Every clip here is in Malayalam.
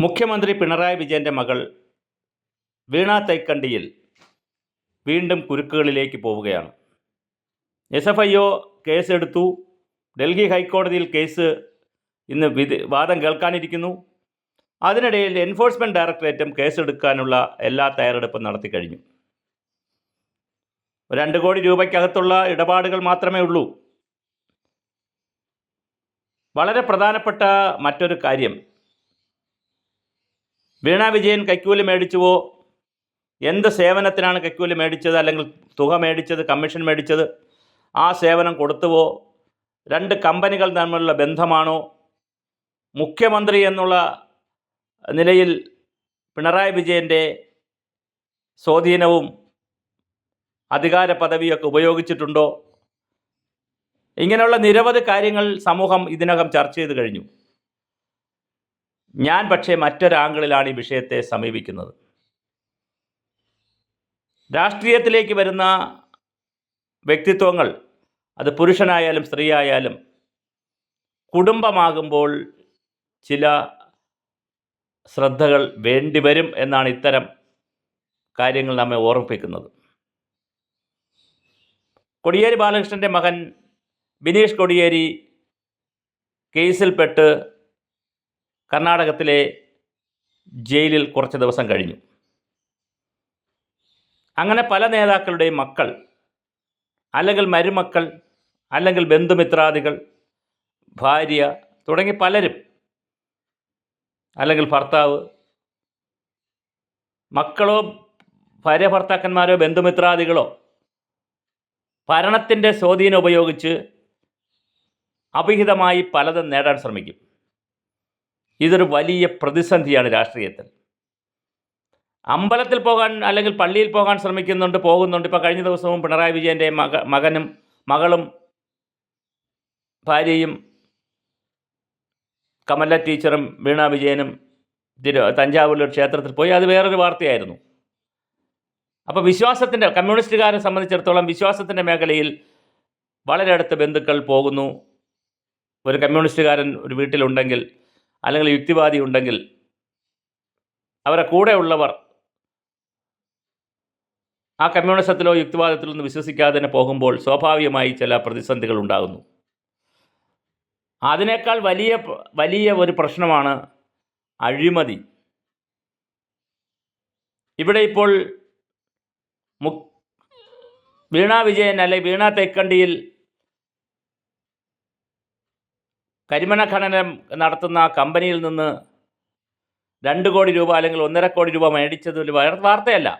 മുഖ്യമന്ത്രി പിണറായി വിജയന്റെ മകൾ വീണ തൈക്കണ്ടിയിൽ വീണ്ടും കുരുക്കുകളിലേക്ക് പോവുകയാണ്. എസ് എഫ് ഐ ഒ കേസെടുത്തു. ഡൽഹി ഹൈക്കോടതിയിൽ കേസ് ഇന്ന് വിധി വാദം കേൾക്കാനിരിക്കുന്നു. അതിനിടയിൽ എൻഫോഴ്സ്മെന്റ് ഡയറക്ടറേറ്റും കേസെടുക്കാനുള്ള എല്ലാ തയ്യാറെടുപ്പും നടത്തി കഴിഞ്ഞു. രണ്ട് കോടി രൂപയ്ക്കകത്തുള്ള ഇടപാടുകൾ മാത്രമേ ഉള്ളൂ. വളരെ പ്രധാനപ്പെട്ട മറ്റൊരു കാര്യം. വീണ വിജയൻ കൈക്കൂലി മേടിച്ചുവോ? എന്ത് സേവനത്തിനാണ് കൈക്കൂലി മേടിച്ചത്? അല്ലെങ്കിൽ തുക മേടിച്ചത്? കമ്മീഷൻ മേടിച്ചത്? ആ സേവനം കൊടുത്തുവോ? രണ്ട് കമ്പനികൾ തമ്മിലുള്ള ബന്ധമാണോ? മുഖ്യമന്ത്രി എന്നുള്ള നിലയിൽ പിണറായി വിജയന്റെ സ്വാധീനവും അധികാര പദവിയൊക്കെ ഉപയോഗിച്ചിട്ടുണ്ടോ? ഇങ്ങനെയുള്ള നിരവധി കാര്യങ്ങൾ സമൂഹം ഇതിനകം ചർച്ച ചെയ്ത് കഴിഞ്ഞു. ഞാൻ പക്ഷേ മറ്റൊരാംഗിളിലാണ് ഈ വിഷയത്തെ സമീപിക്കുന്നത്. രാഷ്ട്രീയത്തിലേക്ക് വരുന്ന വ്യക്തിത്വങ്ങൾ അത് പുരുഷനായാലും സ്ത്രീയായാലും കുടുംബമാകുമ്പോൾ ചില ശ്രദ്ധകൾ വേണ്ടിവരും എന്നാണ് ഇത്തരം കാര്യങ്ങൾ നമ്മെ ഓർമ്മിപ്പിക്കുന്നത്. കൊടിയേരി ബാലകൃഷ്ണന്റെ മകൻ ബിനീഷ് കൊടിയേരി കേസിൽപ്പെട്ട് കർണാടകത്തിലെ ജയിലിൽ കുറച്ച് ദിവസം കഴിഞ്ഞു. അങ്ങനെ പല നേതാക്കളുടെയും മക്കൾ അല്ലെങ്കിൽ മരുമക്കൾ അല്ലെങ്കിൽ ബന്ധുമിത്രാദികൾ ഭാര്യ തുടങ്ങി പലരും അല്ലെങ്കിൽ ഭർത്താവ് മക്കളോ ഭാര്യ ഭർത്താക്കന്മാരോ ബന്ധുമിത്രാദികളോ ഭരണത്തിന്റെ സ്വാധീനം ഉപയോഗിച്ച് അഭിഹിതമായി പലതും നേടാൻ ശ്രമിക്കും. ഇതൊരു വലിയ പ്രതിസന്ധിയാണ് രാഷ്ട്രീയത്തിൽ. അമ്പലത്തിൽ പോകാൻ അല്ലെങ്കിൽ പള്ളിയിൽ പോകാൻ ശ്രമിക്കുന്നുണ്ട് പോകുന്നുണ്ട്. ഇപ്പോൾ കഴിഞ്ഞ ദിവസവും പിണറായി വിജയന്റെ മക മകനും മകളും ഭാര്യയും കമല ടീച്ചറും വീണ വിജയനും തിരു തഞ്ചാവൂരിലെ ക്ഷേത്രത്തിൽ പോയി. അത് വേറൊരു വാർത്തയായിരുന്നു. അപ്പോൾ വിശ്വാസത്തിന്റെ കമ്മ്യൂണിസ്റ്റുകാരെ സംബന്ധിച്ചിടത്തോളം വിശ്വാസത്തിന്റെ മേഖലയിൽ വളരെ അടുത്ത ബന്ധുക്കൾ പോകുന്നു. ഒരു കമ്മ്യൂണിസ്റ്റുകാരൻ ഒരു വീട്ടിലുണ്ടെങ്കിൽ അല്ലെങ്കിൽ യുക്തിവാദി ഉണ്ടെങ്കിൽ അവരെ കൂടെയുള്ളവർ ആ കമ്മ്യൂണിസത്തിലോ യുക്തിവാദത്തിലോ ഒന്നും വിശ്വസിക്കാതെ തന്നെ പോകുമ്പോൾ സ്വാഭാവികമായി ചില പ്രതിസന്ധികൾ ഉണ്ടാകുന്നു. അതിനേക്കാൾ വലിയ വലിയ ഒരു പ്രശ്നമാണ് അഴിമതി. ഇവിടെ ഇപ്പോൾ മു വീണ വിജയൻ അല്ലെ വീണ തേക്കണ്ടിയിൽ കരിമണ ഖനനം നടത്തുന്ന കമ്പനിയിൽ നിന്ന് രണ്ട് കോടി രൂപ അല്ലെങ്കിൽ ഒന്നര കോടി രൂപ മേടിച്ചത് ഒരു വാർത്തയല്ല.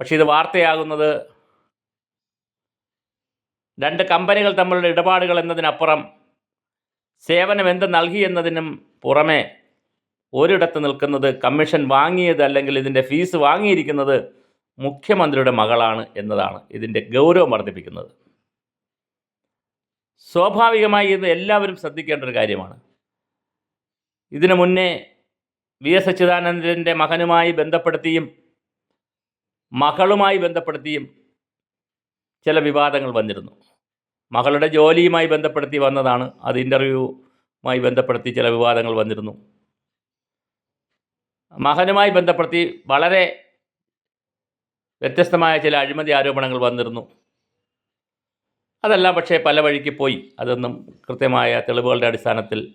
പക്ഷേ ഇത് വാർത്തയാകുന്നത് രണ്ട് കമ്പനികൾ തമ്മിലുള്ള ഇടപാടുകൾ എന്നതിനപ്പുറം സേവനം എന്ത് നൽകി എന്നതിനും പുറമെ ഒരിടത്ത് നിൽക്കുന്നത് കമ്മീഷൻ വാങ്ങിയത് അല്ലെങ്കിൽ ഇതിന്റെ ഫീസ് വാങ്ങിയിരിക്കുന്നത് മുഖ്യമന്ത്രിയുടെ മകളാണ് എന്നതാണ് ഇതിന്റെ ഗൗരവം വർദ്ധിപ്പിക്കുന്നത്. സ്വാഭാവികമായി ഇത് എല്ലാവരും ശ്രദ്ധിക്കേണ്ട ഒരു കാര്യമാണ്. ഇതിനു മുന്നേ വി എസ് അച്യുതാനന്ദന്റെ മകനുമായി ബന്ധപ്പെടുത്തിയും മകളുമായി ബന്ധപ്പെടുത്തിയും ചില വിവാദങ്ങൾ വന്നിരുന്നു. മകളുടെ ജോലിയുമായി ബന്ധപ്പെടുത്തി വന്നതാണ്. അത് ഇന്റർവ്യൂവുമായി ബന്ധപ്പെടുത്തി ചില വിവാദങ്ങൾ വന്നിരുന്നു. മകനുമായി ബന്ധപ്പെടുത്തി വളരെ വ്യത്യസ്തമായ ചില അഴിമതി ആരോപണങ്ങൾ വന്നിരുന്നു. അതെല്ലാം പക്ഷേ പല വഴിക്ക് പോയി. അതൊന്നും കൃത്യമായ തെളിവുകളുടെ അടിസ്ഥാനത്തിൽ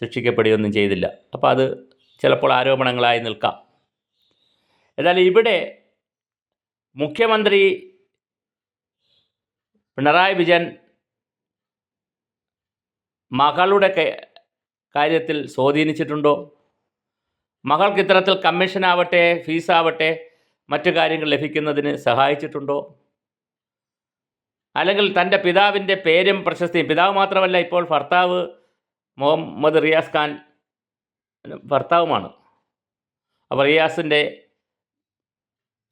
ശിക്ഷിക്കപ്പെടുകയൊന്നും ചെയ്തില്ല. അപ്പോൾ അത് ചിലപ്പോൾ ആരോപണങ്ങളായി നിൽക്കാം. എന്നാൽ ഇവിടെ മുഖ്യമന്ത്രി പിണറായി വിജയൻ മകളുടെ കാര്യത്തിൽ സ്വാധീനിച്ചിട്ടുണ്ടോ? മകൾക്ക് ഇത്തരത്തിൽ കമ്മീഷനാവട്ടെ ഫീസാവട്ടെ മറ്റു കാര്യങ്ങൾ ലഭിക്കുന്നതിന് സഹായിച്ചിട്ടുണ്ടോ? അല്ലെങ്കിൽ തന്റെ പിതാവിന്റെ പേരും പ്രശസ്തിയും പിതാവ് മാത്രമല്ല ഇപ്പോൾ ഭർത്താവ് മുഹമ്മദ് റിയാസ് ഖാൻ ഭർത്താവുമാണ്. അപ്പോൾ റിയാസിന്റെ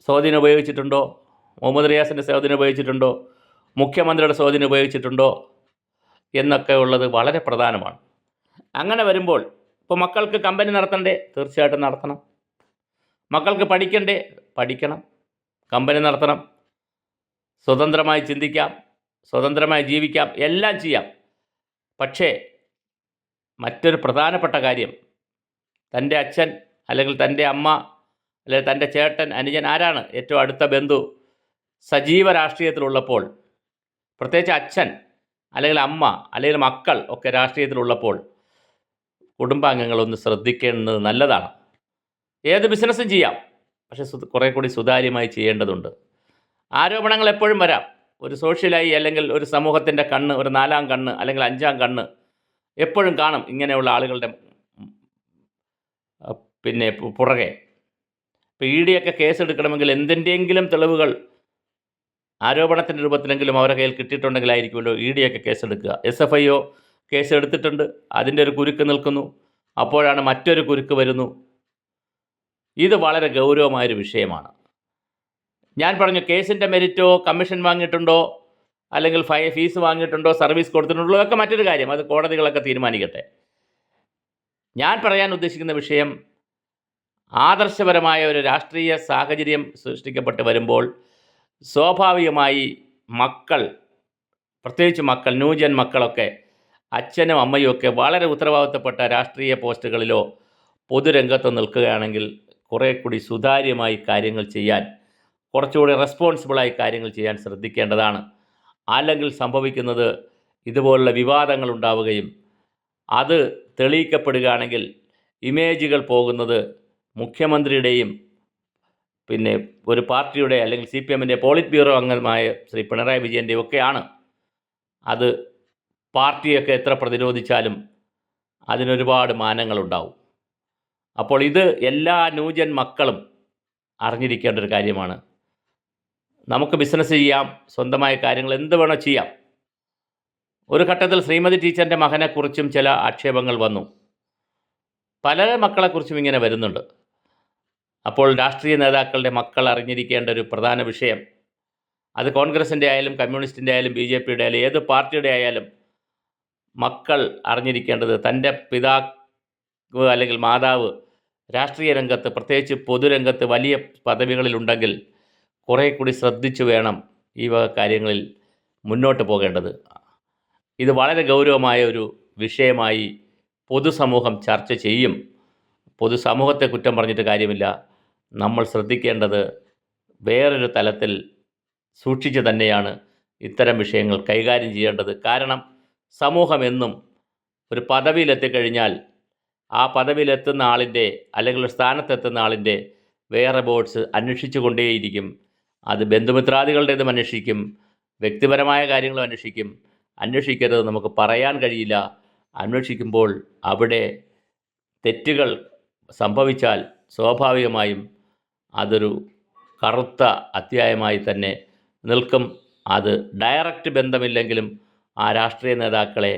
സ്വാധീനം ഉപയോഗിച്ചിട്ടുണ്ടോ? മുഹമ്മദ് റിയാസിന്റെ സ്വാധീനം ഉപയോഗിച്ചിട്ടുണ്ടോ? മുഖ്യമന്ത്രിയുടെ സ്വാധീനം ഉപയോഗിച്ചിട്ടുണ്ടോ? എന്നൊക്കെ ഉള്ളത് വളരെ പ്രധാനമാണ്. അങ്ങനെ വരുമ്പോൾ ഇപ്പോൾ മക്കൾക്ക് കമ്പനി നടത്തണ്ടേ? തീർച്ചയായിട്ടും നടത്തണം. മക്കൾക്ക് പഠിക്കണ്ടേ? പഠിക്കണം. കമ്പനി നടത്തണം. സ്വതന്ത്രമായി ചിന്തിക്കാം. സ്വതന്ത്രമായി ജീവിക്കാം. എല്ലാം ചെയ്യാം. പക്ഷേ മറ്റൊരു പ്രധാനപ്പെട്ട കാര്യം തന്റെ അച്ഛൻ അല്ലെങ്കിൽ തന്റെ അമ്മ അല്ലെങ്കിൽ തന്റെ ചേട്ടൻ അനുജൻ ആരാണ്? ഏറ്റവും അടുത്ത ബന്ധു സജീവ രാഷ്ട്രീയത്തിലുള്ളപ്പോൾ പ്രത്യേകിച്ച് അച്ഛൻ അല്ലെങ്കിൽ അമ്മ അല്ലെങ്കിൽ മക്കൾ ഒക്കെ രാഷ്ട്രീയത്തിലുള്ളപ്പോൾ കുടുംബാംഗങ്ങളൊന്ന് ശ്രദ്ധിക്കേണ്ടത് നല്ലതാണ്. ഏത് ബിസിനസ്സും ചെയ്യാം. പക്ഷേ കുറേ കൂടി സുതാര്യമായി ചെയ്യേണ്ടതുണ്ട്. ആരോപണങ്ങൾ എപ്പോഴും വരാം. ഒരു സോഷ്യലായി അല്ലെങ്കിൽ ഒരു സമൂഹത്തിന്റെ കണ്ണ് ഒരു നാലാം കണ്ണ് അല്ലെങ്കിൽ അഞ്ചാം കണ്ണ് എപ്പോഴും കാണും ഇങ്ങനെയുള്ള ആളുകളുടെ പിന്നെ പുറകെ. ഇപ്പോൾ ഇ ഡിയൊക്കെ കേസെടുക്കണമെങ്കിൽ എന്തിന്റെയെങ്കിലും തെളിവുകൾ ആരോപണത്തിന്റെ രൂപത്തിലെങ്കിലും അവരുടെ കയ്യിൽ കിട്ടിയിട്ടുണ്ടെങ്കിലായിരിക്കുമല്ലോ ഇ ഡിയൊക്കെ കേസെടുക്കുക. S F I O case എടുത്തിട്ടുണ്ട് അതിന്റെ ഒരു കുരുക്ക് നിൽക്കുന്നു. അപ്പോഴാണ് മറ്റൊരു കുരുക്ക് വരുന്നു. ഇത് വളരെ ഗൗരവമായൊരു വിഷയമാണ്. ഞാൻ പറഞ്ഞു കേസിന്റെ മെരിറ്റോ കമ്മീഷൻ വാങ്ങിയിട്ടുണ്ടോ? അല്ലെങ്കിൽ ഫൈ ഫീസ് വാങ്ങിയിട്ടുണ്ടോ? സർവീസ് കൊടുത്തിട്ടുണ്ടോ? ഒക്കെ മറ്റൊരു കാര്യം. അത് കോടതികളൊക്കെ തീരുമാനിക്കട്ടെ. ഞാൻ പറയാൻ ഉദ്ദേശിക്കുന്ന വിഷയം ആദർശപരമായ ഒരു രാഷ്ട്രീയ സാഹചര്യം സൃഷ്ടിക്കപ്പെട്ട് വരുമ്പോൾ സ്വാഭാവികമായി മക്കൾ പ്രത്യേകിച്ച് മക്കൾ ന്യൂജൻ മക്കളൊക്കെ അച്ഛനും അമ്മയും ഒക്കെ വളരെ ഉത്തരവാദിത്തപ്പെട്ട രാഷ്ട്രീയ പോസ്റ്റുകളിലോ പൊതുരംഗത്തോ നിൽക്കുകയാണെങ്കിൽ കുറേ കൂടി സുതാര്യമായി കാര്യങ്ങൾ ചെയ്യാൻ കുറച്ചുകൂടി റെസ്പോൺസിബിളായി കാര്യങ്ങൾ ചെയ്യാൻ ശ്രദ്ധിക്കേണ്ടതാണ്. അല്ലെങ്കിൽ സംഭവിക്കുന്നത് ഇതുപോലുള്ള വിവാദങ്ങൾ ഉണ്ടാവുകയും അത് തെളിയിക്കപ്പെടുകയാണെങ്കിൽ ഇമേജുകൾ പോകുന്നത് മുഖ്യമന്ത്രിയുടെയും പിന്നെ ഒരു പാർട്ടിയുടെ അല്ലെങ്കിൽ സി പി എമ്മിന്റെ പോളിറ്റ് ബ്യൂറോ അംഗമായ ശ്രീ പിണറായി വിജയന്റെ ഒക്കെയാണ് അത് പാർട്ടിയൊക്കെ എത്ര പ്രതിരോധിച്ചാലും അതിനൊരുപാട് മാനങ്ങളുണ്ടാവും. അപ്പോൾ ഇത് എല്ലാ ന്യൂജൻ മക്കളും അറിഞ്ഞിരിക്കേണ്ട ഒരു കാര്യമാണ്. നമുക്ക് ബിസിനസ് ചെയ്യാം സ്വന്തമായ കാര്യങ്ങൾ എന്ത് വേണോ ചെയ്യാം. ഒരു ഘട്ടത്തിൽ ശ്രീമതി ടീച്ചറിന്റെ മകനെക്കുറിച്ചും ചില ആക്ഷേപങ്ങൾ വന്നു. പല മക്കളെക്കുറിച്ചും ഇങ്ങനെ വരുന്നുണ്ട്. അപ്പോൾ രാഷ്ട്രീയ നേതാക്കളുടെ മക്കൾ അറിഞ്ഞിരിക്കേണ്ട ഒരു പ്രധാന വിഷയം. അത് കോൺഗ്രസിന്റെ ആയാലും കമ്മ്യൂണിസ്റ്റിന്റെ ആയാലും ബി ജെ പിയുടെ ആയാലും ഏത് പാർട്ടിയുടെ ആയാലും മക്കൾ അറിഞ്ഞിരിക്കേണ്ടത് തന്റെ പിതാവ് അല്ലെങ്കിൽ മാതാവ് രാഷ്ട്രീയ രംഗത്ത് പ്രത്യേകിച്ച് പൊതുരംഗത്ത് വലിയ പദവികളിലുണ്ടെങ്കിൽ കുറേ കൂടി ശ്രദ്ധിച്ചു വേണം ഈ വക കാര്യങ്ങളിൽ മുന്നോട്ട് പോകേണ്ടത്. ഇത് വളരെ ഗൗരവമായ ഒരു വിഷയമായി പൊതുസമൂഹം ചർച്ച ചെയ്യും. പൊതുസമൂഹത്തെ കുറ്റം പറഞ്ഞിട്ട് കാര്യമില്ല. നമ്മൾ ശ്രദ്ധിക്കേണ്ടത് വേറൊരു തലത്തിൽ സൂക്ഷിച്ച് തന്നെയാണ് ഇത്തരം വിഷയങ്ങൾ കൈകാര്യം ചെയ്യേണ്ടത്. കാരണം സമൂഹം എന്നും ഒരു പദവിയിലെത്തിക്കഴിഞ്ഞാൽ ആ പദവിയിലെത്തുന്ന ആളിന്റെ അല്ലെങ്കിൽ ഒരു സ്ഥാനത്തെത്തുന്ന ആളിന്റെ വേറെ ബോർഡ്സ് അന്വേഷിച്ചു കൊണ്ടേയിരിക്കും. അത് ബന്ധുമിത്രാദികളുടേതും അന്വേഷിക്കും വ്യക്തിപരമായ കാര്യങ്ങളും അന്വേഷിക്കും. അന്വേഷിക്കരുത് നമുക്ക് പറയാൻ കഴിയില്ല. അന്വേഷിക്കുമ്പോൾ അവിടെ തെറ്റുകൾ സംഭവിച്ചാൽ സ്വാഭാവികമായും അതൊരു കറുത്ത അധ്യായമായി തന്നെ നിൽക്കും. അത് ഡയറക്റ്റ് ബന്ധമില്ലെങ്കിലും ആ രാഷ്ട്രീയ നേതാക്കളെ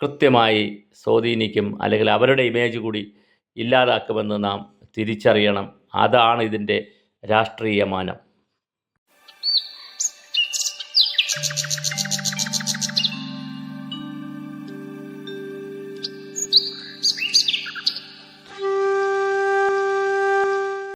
കൃത്യമായി സ്വാധീനിക്കും അല്ലെങ്കിൽ അവരുടെ ഇമേജ് കൂടി ഇല്ലാതാക്കുമെന്ന് നാം തിരിച്ചറിയണം. അതാണ് ഇതിന്റെ രാഷ്ട്രീയ മാനം